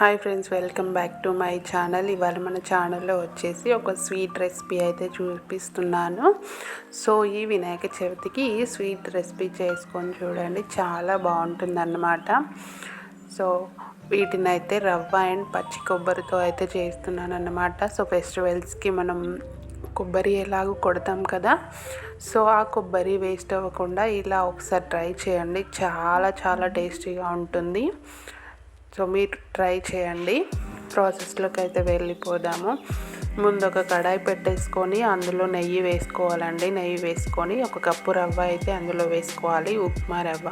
Hi friends welcome back to my channel. ఇవాళ మన ఛానల్లో వచ్చేసి ఒక స్వీట్ రెసిపీ అయితే చూపిస్తున్నాను. సో ఈ వినాయక చవితికి ఈ స్వీట్ రెసిపీ చేసుకొని చూడండి చాలా బాగుంటుందన్నమాట. సో వీటిని అయితే రవ్వ అండ్ పచ్చి కొబ్బరితో అయితే చేస్తున్నాను అన్నమాట సో ఫెస్టివల్స్కి మనం కొబ్బరి ఎలాగో కొడతాం కదా సో ఆ కొబ్బరి వేస్ట్ అవ్వకుండా ఇలా ఒకసారి ట్రై చేయండి. చాలా చాలా టేస్టీగా ఉంటుంది. సో మీరు ట్రై చేయండి. ప్రాసెస్లోకి అయితే వెళ్ళిపోదాము. ముందు ఒక కడాయి పెట్టేసుకొని అందులో నెయ్యి వేసుకోవాలండి. నెయ్యి వేసుకొని ఒక కప్పు రవ్వ అయితే అందులో వేసుకోవాలి ఉప్మా రవ్వ.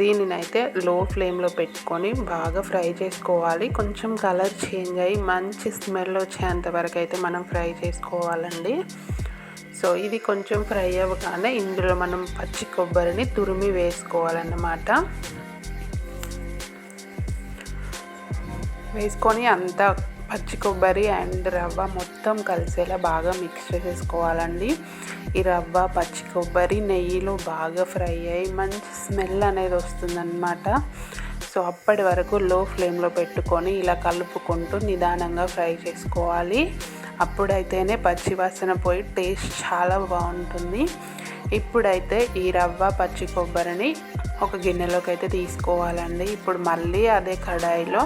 దీనిని అయితే లో ఫ్లేమ్లో పెట్టుకొని బాగా ఫ్రై చేసుకోవాలి. కొంచెం కలర్ చేంజ్ అయ్యి మంచి స్మెల్ వచ్చేంత వరకు అయితే మనం ఫ్రై చేసుకోవాలండి. సో ఇది కొంచెం ఫ్రై అవ్వగానే ఇందులో మనం పచ్చి కొబ్బరిని తురిమి వేసుకోవాలన్నమాట. వేసుకొని అంతా పచ్చి కొబ్బరి అండ్ రవ్వ మొత్తం కలిసేలా బాగా మిక్స్ చేసేసుకోవాలండి. ఈ రవ్వ పచ్చి కొబ్బరి నెయ్యిలో బాగా ఫ్రై అయ్యి మంచి స్మెల్ అనేది వస్తుందన్నమాట. సో అప్పటి వరకు లో ఫ్లేమ్లో పెట్టుకొని ఇలా కలుపుకుంటూ నిదానంగా ఫ్రై చేసుకోవాలి. అప్పుడైతేనే పచ్చి వాసన పోయి టేస్ట్ చాలా బాగుంటుంది. ఇప్పుడైతే ఈ రవ్వ పచ్చి కొబ్బరిని ఒక గిన్నెలోకి అయితే తీసుకోవాలండి. ఇప్పుడు మళ్ళీ అదే కడాయిలో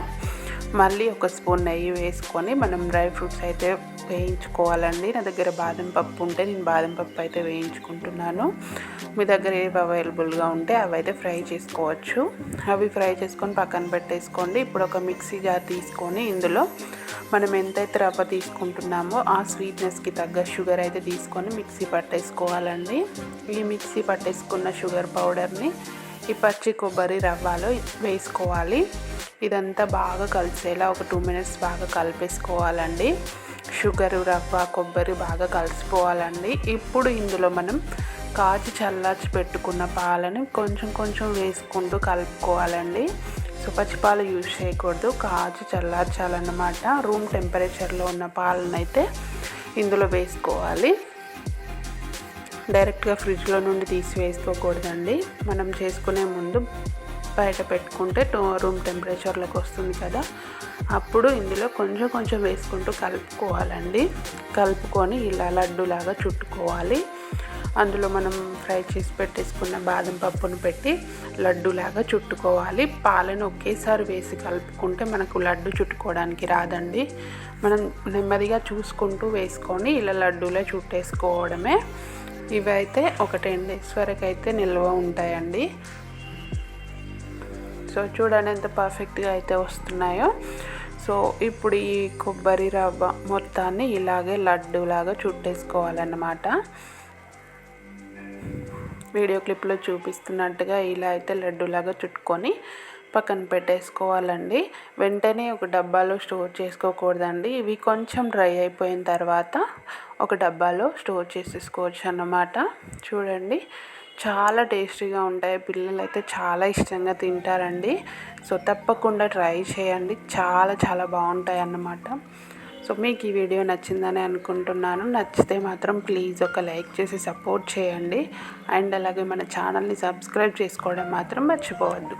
మళ్ళీ ఒక స్పూన్ నెయ్యి వేసుకొని మనం డ్రై ఫ్రూట్స్ అయితే వేయించుకోవాలండి. నా దగ్గర బాదం పప్పు ఉంటే నేను బాదం పప్పు అయితే వేయించుకుంటున్నాను. మీ దగ్గర ఏవి అవైలబుల్గా ఉంటే అవి అయితే ఫ్రై చేసుకోవచ్చు. అవి ఫ్రై చేసుకొని పక్కన పెట్టేసుకోండి. ఇప్పుడు ఒక మిక్సీ జార్ తీసుకొని ఇందులో మనం ఎంతైతే రవ్వ తీసుకుంటున్నామో ఆ స్వీట్నెస్కి తగ్గ షుగర్ అయితే తీసుకొని మిక్సీ పట్టేసుకోవాలండి. ఈ మిక్సీ పట్టేసుకున్న షుగర్ పౌడర్ని ఈ పచ్చి కొబ్బరి రవ్వలో వేసుకోవాలి. ఇదంతా బాగా కలిసేలా ఒక టూ మినిట్స్ బాగా కలిపేసుకోవాలండి. షుగర్ రవ్వ కొబ్బరి బాగా కలిసిపోవాలండి. ఇప్పుడు ఇందులో మనం కాచి చల్లార్చి పెట్టుకున్న పాలని కొంచెం కొంచెం వేసుకుంటూ కలుపుకోవాలండి. సో పచ్చిపాలు యూజ్ చేయకూడదు. కాచి చల్లార్చాలన్నమాట. రూమ్ టెంపరేచర్లో ఉన్న పాలనైతే ఇందులో వేసుకోవాలి. డైరెక్ట్గా ఫ్రిడ్జ్లో నుండి తీసి వేసుకోకూడదండి మనం చేసుకునే ముందు బయట పెట్టుకుంటే రూమ్ టెంపరేచర్లోకి వస్తుంది కదా. అప్పుడు ఇందులో కొంచెం కొంచెం వేసుకుంటూ కలుపుకోవాలండి. కలుపుకొని ఇలా లడ్డులాగా చుట్టుకోవాలి. అందులో మనం ఫ్రై చేసి పెట్టేసుకున్న బాదం పప్పును పెట్టి లడ్డులాగా చుట్టుకోవాలి. పాలను ఒకేసారి వేసి కలుపుకుంటే మనకు లడ్డు చుట్టుకోవడానికి రాదండి. మనం నెమ్మదిగా చూసుకుంటూ వేసుకొని ఇలా లడ్డూలే చుట్టేసుకోవడమే. ఇవైతే ఒక టెన్ డేస్ వరకు అయితే నిల్వ ఉంటాయండి. సో చూడండి ఎంత పర్ఫెక్ట్గా అయితే వస్తున్నాయో. సో ఇప్పుడు ఈ కొబ్బరి రవ్వ మొత్తాన్ని ఇలాగే లడ్డూలాగా చుట్టేసుకోవాలన్నమాట. వీడియో క్లిప్లో చూపిస్తున్నట్టుగా ఇలా అయితే లడ్డూలాగా చుట్టుకొని పక్కన పెట్టేసుకోవాలండి. వెంటనే ఒక డబ్బాలో స్టోర్ చేసుకోకూడదండి. ఇవి కొంచెం డ్రై అయిపోయిన తర్వాత ఒక డబ్బాలో స్టోర్ చేసేసుకోవచ్చు అన్నమాట. చూడండి చాలా టేస్టీగా ఉంటాయి. పిల్లలు అయితే చాలా ఇష్టంగా తింటారండి. సో తప్పకుండా ట్రై చేయండి. చాలా చాలా బాగుంటాయి అన్నమాట. సో మీకు ఈ వీడియో నచ్చిందని అనుకుంటున్నాను. నచ్చితే మాత్రం ప్లీజ్ ఒక లైక్ చేసి సపోర్ట్ చేయండి. అండ్ అలాగే మన ఛానల్ని సబ్స్క్రైబ్ చేసుకోవడం మాత్రం మర్చిపోవద్దు.